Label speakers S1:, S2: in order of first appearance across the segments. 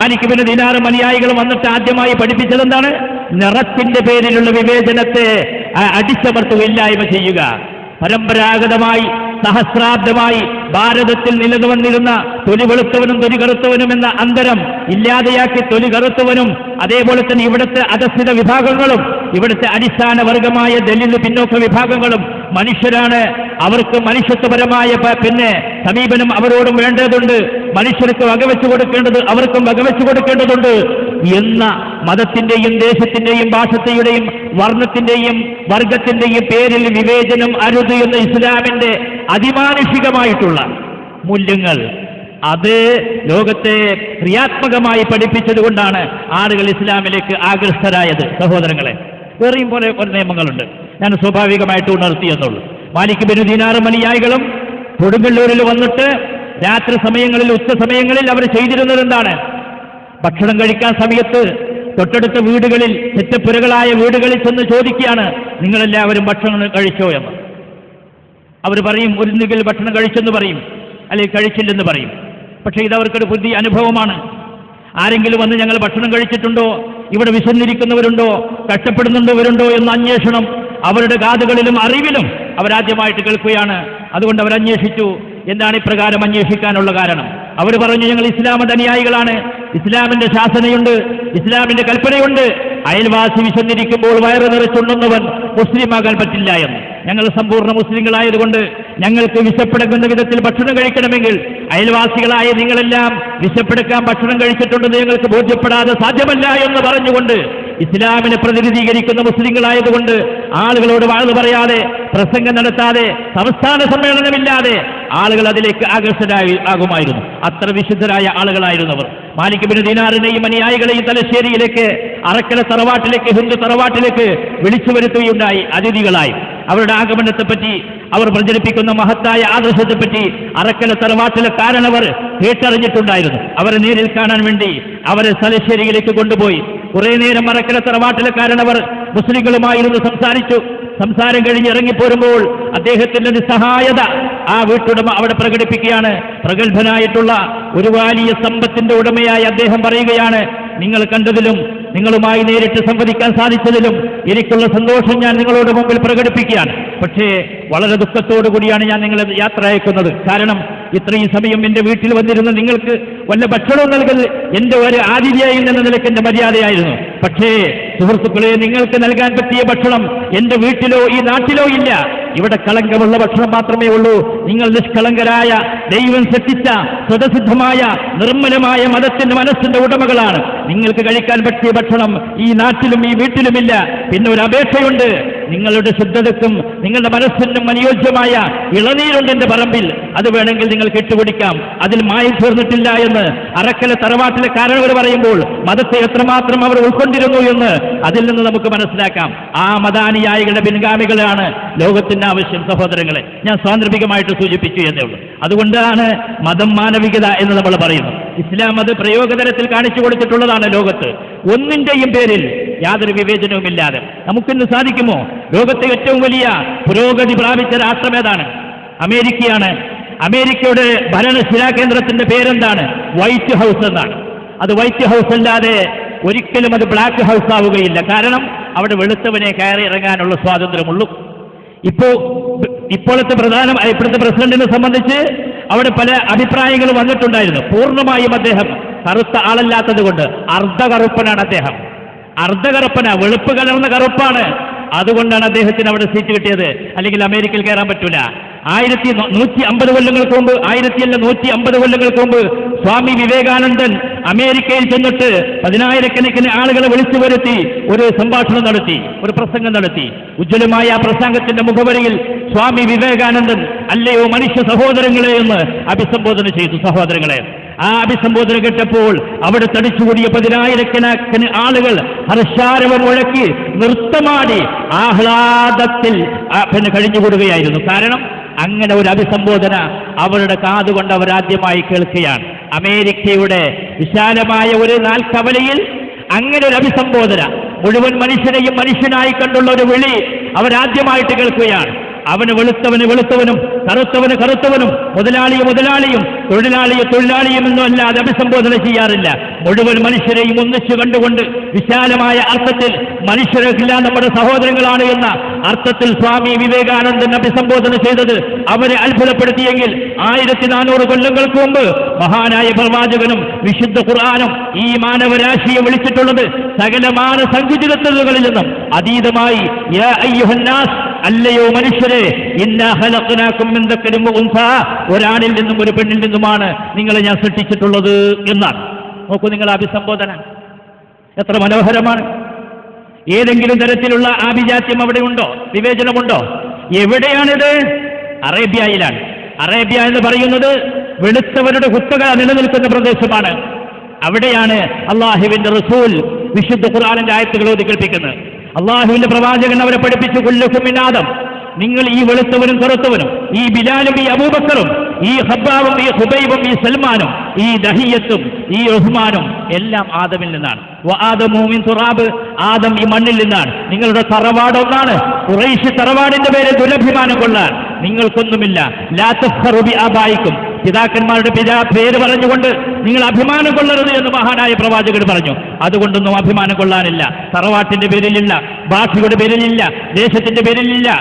S1: മാലിക് പിന്നെ ദിനാറും അനുയായികളും വന്നിട്ട് ആദ്യമായി പഠിപ്പിച്ചത് എന്താണ്? നിറത്തിന്റെ പേരിലുള്ള വിവേചനത്തെ അടിച്ചമർത്തുകയില്ലായ്മ ചെയ്യുക. പരമ്പരാഗതമായി സഹസ്രാബ്ദമായി ഭാരതത്തിൽ നിലനിന്നിരുന്ന തൊലി വെളുത്തവനും തൊലി കറുത്തവനും എന്ന അന്തരം ഇല്ലാതെയാക്കി തൊലി കറുത്തവനും അതേപോലെ തന്നെ ഇവിടുത്തെ അധസ്ഥിത വിഭാഗങ്ങളും ഇവിടുത്തെ അടിസ്ഥാന വർഗമായ ദലിത് പിന്നോക്ക വിഭാഗങ്ങളും മനുഷ്യരാണ്. അവർക്ക് മനുഷ്യത്വപരമായ പിന്നെ സമീപനം അവരോടും വേണ്ടതുണ്ട്. മനുഷ്യർക്ക് വകവെച്ചു കൊടുക്കേണ്ടത് അവർക്കും വകവെച്ചു കൊടുക്കേണ്ടതുണ്ട്. എന്ന മതത്തിന്റെയും ദേശത്തിന്റെയും ഭാഷത്തെയുടെയും വർണത്തിന്റെയും വർഗത്തിന്റെയും പേരിൽ വിവേചനം അരുത് എന്ന ഇസ്ലാമിന്റെ അതിമാനുഷികമായിട്ടുള്ള മൂല്യങ്ങൾ അത് ലോകത്തെ ക്രിയാത്മകമായി പഠിപ്പിച്ചതുകൊണ്ടാണ് ആളുകൾ ഇസ്ലാമിലേക്ക് ആകൃഷ്ടരായത്. സഹോദരങ്ങളെ വേറെയും പോലെ നിയമങ്ങളുണ്ട്. ഞാൻ സ്വാഭാവികമായിട്ട് ഉണർത്തിയെന്നുള്ളൂ മാലിക് ബിനു ദീനാറും അനുയായികളും കൊടുങ്ങല്ലൂരിൽ വന്നിട്ട് രാത്രി സമയങ്ങളിൽ ഉച്ച സമയങ്ങളിൽ അവർ ചെയ്തിരുന്നത് എന്താണ്? ഭക്ഷണം കഴിക്കാൻ സമയത്ത് തൊട്ടടുത്ത വീടുകളിൽ ചെറ്റപ്പുരകളായ വീടുകളിൽ ചെന്ന് ചോദിക്കുകയാണ് നിങ്ങളെല്ലാവരും ഭക്ഷണം കഴിച്ചോ എന്ന്? അവർ പറയും ഒന്നുകിൽ ഭക്ഷണം കഴിച്ചെന്ന് പറയും അല്ലെങ്കിൽ കഴിച്ചില്ലെന്ന് പറയും. പക്ഷേ ഇതവർക്കൊരു പുതിയ അനുഭവമാണ്. ആരെങ്കിലും വന്ന് ഞങ്ങൾ ഭക്ഷണം കഴിച്ചിട്ടുണ്ടോ? ഇവിടെ വിശന്നിരിക്കുന്നവരുണ്ടോ? കഷ്ടപ്പെടുന്നുണ്ടവരുണ്ടോ? എന്ന അന്വേഷണം അവരുടെ കാതുകളിലും അറിവിലും അവരാദ്യമായിട്ട് കേൾക്കുകയാണ്. അതുകൊണ്ട് അവരന്വേഷിച്ചു എന്താണ് ഇപ്രകാരം അന്വേഷിക്കാനുള്ള കാരണം? അവർ പറഞ്ഞു ഞങ്ങൾ ഇസ്ലാമിന്റെ അനുയായികളാണ്. ഇസ്ലാമിന്റെ ശാസനയുണ്ട്. ഇസ്ലാമിന്റെ കൽപ്പനയുണ്ട്. അയൽവാസി വിശന്നിരിക്കുമ്പോൾ വയറ് നിറച്ചുണ്ടെന്നവൻ മുസ്ലിമാകാൻ പറ്റില്ല എന്ന്. ഞങ്ങൾ സമ്പൂർണ മുസ്ലിങ്ങളായതുകൊണ്ട് ഞങ്ങൾക്ക് വിശപ്പെടുക്കുന്ന വിധത്തിൽ ഭക്ഷണം കഴിക്കണമെങ്കിൽ അയൽവാസികളായ നിങ്ങളെല്ലാം വിശപ്പെടുക്കാൻ ഭക്ഷണം കഴിച്ചിട്ടുണ്ടെന്ന് ഞങ്ങൾക്ക് ബോധ്യപ്പെടാതെ സാധ്യമല്ല എന്ന് പറഞ്ഞുകൊണ്ട് ഇസ്ലാമിനെ പ്രതിനിധീകരിക്കുന്ന മുസ്ലിങ്ങളായതുകൊണ്ട് ആളുകളോട് വാഴ്ന്നു പറയാതെ പ്രസംഗം നടത്താതെ സംസ്ഥാന സമ്മേളനമില്ലാതെ ആളുകൾ അതിലേക്ക് ആകർഷകരായി ആകുമായിരുന്നു. അത്ര വിശുദ്ധരായ ആളുകളായിരുന്നു മാലിക് ബിൻ ദീനാറിനെയും അനുയായികളെയും തലശ്ശേരിയിലേക്ക് അറക്കല തറവാട്ടിലേക്ക് ഹിന്ദു തറവാട്ടിലേക്ക് വിളിച്ചു വരുത്തുകയുണ്ടായി അതിഥികളായി. അവരുടെ ആഗമനത്തെപ്പറ്റി അവർ പ്രചരിപ്പിക്കുന്ന മഹത്തായ ആദർശത്തെപ്പറ്റി അറക്കല തറവാട്ടിലെ കാരണവർ കേട്ടറിഞ്ഞിട്ടുണ്ടായിരുന്നു. അവരെ നേരിൽ കാണാൻ വേണ്ടി അവരെ തലശ്ശേരിയിലേക്ക് കൊണ്ടുപോയി. കുറെ നേരം അറക്കല തറവാട്ടിലെ കാരണവർ മുസ്ലിങ്ങളുമായിരുന്നു സംസാരിച്ചു. സംസാരം കഴിഞ്ഞ് ഇറങ്ങിപ്പോരുമ്പോൾ അദ്ദേഹത്തിന്റെ നിസ്സഹായത ആ വീട്ടുടമ അവിടെ പ്രകടിപ്പിക്കുകയാണ്. പ്രഗത്ഭനായിട്ടുള്ള ഒരു വലിയ സമ്പത്തിന്റെ ഉടമയായി അദ്ദേഹം പറയുകയാണ് നിങ്ങൾ കണ്ടതിലും നിങ്ങളുമായി നേരിട്ട് സംവദിക്കാൻ സാധിച്ചതിലും എനിക്കുള്ള സന്തോഷം ഞാൻ നിങ്ങളോട് മുമ്പിൽ പ്രകടിപ്പിക്കുകയാണ്. പക്ഷേ വളരെ ദുഃഖത്തോടു കൂടിയാണ് ഞാൻ നിങ്ങളെ യാത്ര അയക്കുന്നത്. കാരണം ഇത്രയും സമയം എന്റെ വീട്ടിൽ വന്നിരുന്ന നിങ്ങൾക്ക് വല്ല ഭക്ഷണവും നൽകൽ എന്റെ ഒരു ആതിഥ്യായി എന്ന നിലയ്ക്ക് എന്റെ മര്യാദയായിരുന്നു. പക്ഷേ സുഹൃത്തുക്കളെ നിങ്ങൾക്ക് നൽകാൻ പറ്റിയ ഭക്ഷണം എന്റെ വീട്ടിലോ ഈ നാട്ടിലോ ഇല്ല. ഇവിടെ കളങ്കമുള്ള ഭക്ഷണം മാത്രമേ ഉള്ളൂ. നിങ്ങൾ നിഷ്കളങ്കരായ ദൈവം സൃഷ്ടിച്ച സ്വതസിദ്ധമായ നിർമ്മലമായ മതത്തിന്റെ മനസ്സിന്റെ ഉടമകളാണ്. നിങ്ങൾക്ക് കഴിക്കാൻ പറ്റിയ ഭക്ഷണം ഈ നാട്ടിലും ഈ വീട്ടിലുമില്ല. പിന്നെ ഒരു അപേക്ഷയുണ്ട്. നിങ്ങളുടെ ശുദ്ധതക്കും നിങ്ങളുടെ മനസ്സിനും അനുയോജ്യമായ ഇളനീരുണ്ട് എന്റെ പറമ്പിൽ. അത് വേണമെങ്കിൽ നിങ്ങൾ കെട്ടുപിടിക്കാം. അതിൽ മായം ചേർന്നിട്ടില്ല എന്ന് അറക്കല തറവാട്ടിലെ കാരണവർ പറയുമ്പോൾ മതത്തെ എത്രമാത്രം അവർ ഉൾക്കൊണ്ടിരുന്നു എന്ന് അതിൽ നിന്ന് നമുക്ക് മനസ്സിലാക്കാം. ആ മതാനുയായികളുടെ പിൻഗാമികളാണ് ലോകത്തിന്റെ ആവശ്യം സഹോദരങ്ങളെ. ഞാൻ സാന്ദർഭികമായിട്ട് സൂചിപ്പിച്ചു എന്നേ ഉള്ളൂ. അതുകൊണ്ടാണ് മതം മാനവികത എന്ന് നമ്മൾ പറയുന്നത്. ഇസ്ലാം അത് പ്രയോഗതലത്തിൽ കാണിച്ചു കൊടുത്തിട്ടുള്ളതാണ് ലോകത്ത്. ഒന്നിന്റെയും പേരിൽ യാതൊരു വിവേചനവുമില്ലാതെ. നമുക്കിന്ന് സാധിക്കുമോ? ലോകത്തെ ഏറ്റവും വലിയ പുരോഗതി പ്രാപിച്ച രാഷ്ട്രം ഏതാണ്? അമേരിക്കയാണ്. അമേരിക്കയുടെ ഭരണശിലാ കേന്ദ്രത്തിന്റെ പേരെന്താണ്? വൈറ്റ് ഹൗസ് എന്നാണ്. അത് വൈറ്റ് ഹൗസ് അല്ലാതെ ഒരിക്കലും അത് ബ്ലാക്ക് ഹൗസ് ആവുകയില്ല. കാരണം അവിടെ വെളുത്തവനെ കയറി ഇറങ്ങാനുള്ള സ്വാതന്ത്ര്യമുള്ളൂ. ഇപ്പോ ഇപ്പോഴത്തെ പ്രധാന ഇപ്പോഴത്തെ പ്രസിഡന്റിനെ സംബന്ധിച്ച് അവിടെ പല അഭിപ്രായങ്ങളും വന്നിട്ടുണ്ടായിരുന്നു. പൂർണമായും അദ്ദേഹം കറുത്ത ആളല്ലാത്തത് കൊണ്ട് അർദ്ധകറുപ്പനാണ് അദ്ദേഹം. അർദ്ധകറുപ്പന വെളുപ്പ് കലർന്ന കറുപ്പാണ്. അതുകൊണ്ടാണ് അദ്ദേഹത്തിന് അവിടെ സീറ്റ് കിട്ടിയത്. അല്ലെങ്കിൽ അമേരിക്കയിൽ കയറാൻ പറ്റൂല. ആയിരത്തി നൂറ്റി അമ്പത് കൊല്ലങ്ങൾക്ക് മുമ്പ് ആയിരത്തി അല്ല നൂറ്റി അമ്പത് കൊല്ലങ്ങൾക്ക് മുമ്പ് സ്വാമി വിവേകാനന്ദൻ അമേരിക്കയിൽ ചെന്നിട്ട് പതിനായിരക്കണക്കിന് ആളുകളെ വിളിച്ചു വരുത്തി ഒരു സംഭാഷണം നടത്തി ഒരു പ്രസംഗം നടത്തി. ഉജ്ജ്വലമായ ആ പ്രസംഗത്തിന്റെ മുഖവരിയിൽ സ്വാമി വിവേകാനന്ദൻ അല്ലയോ മനുഷ്യ സഹോദരങ്ങളെ എന്ന് അഭിസംബോധന ചെയ്തു സഹോദരങ്ങളെ. ആ അഭിസംബോധന കേട്ടപ്പോൾ അവിടെ തടിച്ചുകൂടിയ പതിനായിരക്കണക്കിന് ആളുകൾ ഹർഷാരവം മുഴക്കി നൃത്തമാടി ആഹ്ലാദത്തിൽ പിന്നെ കഴിഞ്ഞുകൂടുകയായിരുന്നു. കാരണം അങ്ങനെ ഒരു അഭിസംബോധന അവരുടെ കാതുകൊണ്ട് അവരാദ്യമായി കേൾക്കുകയാണ്. അമേരിക്കയുടെ വിശാലമായ ഒരു നാൽക്കവലയിൽ അങ്ങനെ ഒരു അഭിസംബോധന മുഴുവൻ മനുഷ്യനെയും മനുഷ്യനായി കണ്ടുള്ള ഒരു വിളി അവരാദ്യമായിട്ട് കേൾക്കുകയാണ്. അവന് വെളുത്തവന് വെളുത്തവനും കറുത്തവന് കറുത്തവനും മുതലാളിയെ മുതലാളിയും തൊഴിലാളിയെ തൊഴിലാളിയും എന്നും അല്ലാതെ അഭിസംബോധന ചെയ്യാറില്ല. മുഴുവൻ മനുഷ്യരെയും ഒന്നിച്ചു കണ്ടുകൊണ്ട് വിശാലമായ അർത്ഥത്തിൽ മനുഷ്യരെല്ലാം നമ്മുടെ സഹോദരങ്ങളാണ് എന്ന അർത്ഥത്തിൽ സ്വാമി വിവേകാനന്ദൻ അഭിസംബോധന ചെയ്തത് അവരെ അത്ഭുതപ്പെടുത്തിയെങ്കിൽ ആയിരത്തി നാനൂറ് കൊല്ലങ്ങൾക്ക് മുമ്പ് മഹാനായ പ്രവാചകനും വിശുദ്ധ ഖുർആാനും ഈ മാനവരാശിയെ വിളിച്ചിട്ടുള്ളത് സകലമാന സങ്കുചിതത്വങ്ങളിൽ നിന്നും. അതീതമായി അല്ലയോ മനുഷ്യരെ ഇന്നാഹലക്കനാക്കും എന്തൊക്കെ ഒരാണിൽ നിന്നും ഒരു പെണ്ണിൽ നിന്നുമാണ് നിങ്ങളെ ഞാൻ സൃഷ്ടിച്ചിട്ടുള്ളത് എന്നാണ്. നോക്കൂ നിങ്ങൾ അഭിസംബോധന. എത്ര മനോഹരമാണ്. ഏതെങ്കിലും തരത്തിലുള്ള ആഭിജാത്യം അവിടെ ഉണ്ടോ വിവേചനമുണ്ടോ? എവിടെയാണിത്? അറേബ്യയിലാണ്. അറേബ്യ എന്ന് പറയുന്നത് വെളുത്തവരുടെ കുത്തക നിലനിൽക്കുന്ന പ്രദേശമാണ്. അവിടെയാണ് അള്ളാഹുവിന്റെ റസൂൽ വിശുദ്ധ ഖുർആാനിന്റെ ആയത്തുകൾ ഓതി അള്ളാഹുവിന്റെ പ്രവാചകൻ അവരെ പഠിപ്പിച്ചു കൊല്ലുക്കുമിനാദം നിങ്ങൾ ഈ വെളുത്തവനും കറുത്തവനും ഈ ബിലാലും ഈ അബൂബക്കറും ഈ ഹബ്ബാവും ഈ ഹുബൈബും ഈ സൽമാനും ഈ ദഹിയത്തും ഈ റഹ്മാനും എല്ലാം ആദമിൽ നിന്നാണ്. തുറാബ് ആദം ഈ മണ്ണിൽ നിന്നാണ്. നിങ്ങളുടെ തറവാട് ഒന്നാണ്. കുറേശ്ശി തറവാടിന്റെ പേര് ദുരഭിമാനം കൊള്ളാൻ. നിങ്ങൾക്കൊന്നുമില്ല. ലാത്തഫറുബി ആബായിക്കും. പിതാക്കന്മാരുടെ പിതാ പേര് പറഞ്ഞുകൊണ്ട് നിങ്ങൾ അഭിമാനം കൊള്ളരുത് എന്ന് മഹാനായ പ്രവാചകർ പറഞ്ഞു. അതുകൊണ്ടൊന്നും അഭിമാനം കൊള്ളാനില്ല. തറവാട്ടിന്റെ പേരിലില്ല ഭാഷയുടെ പേരിലില്ല ദേശത്തിന്റെ പേരിലില്ല.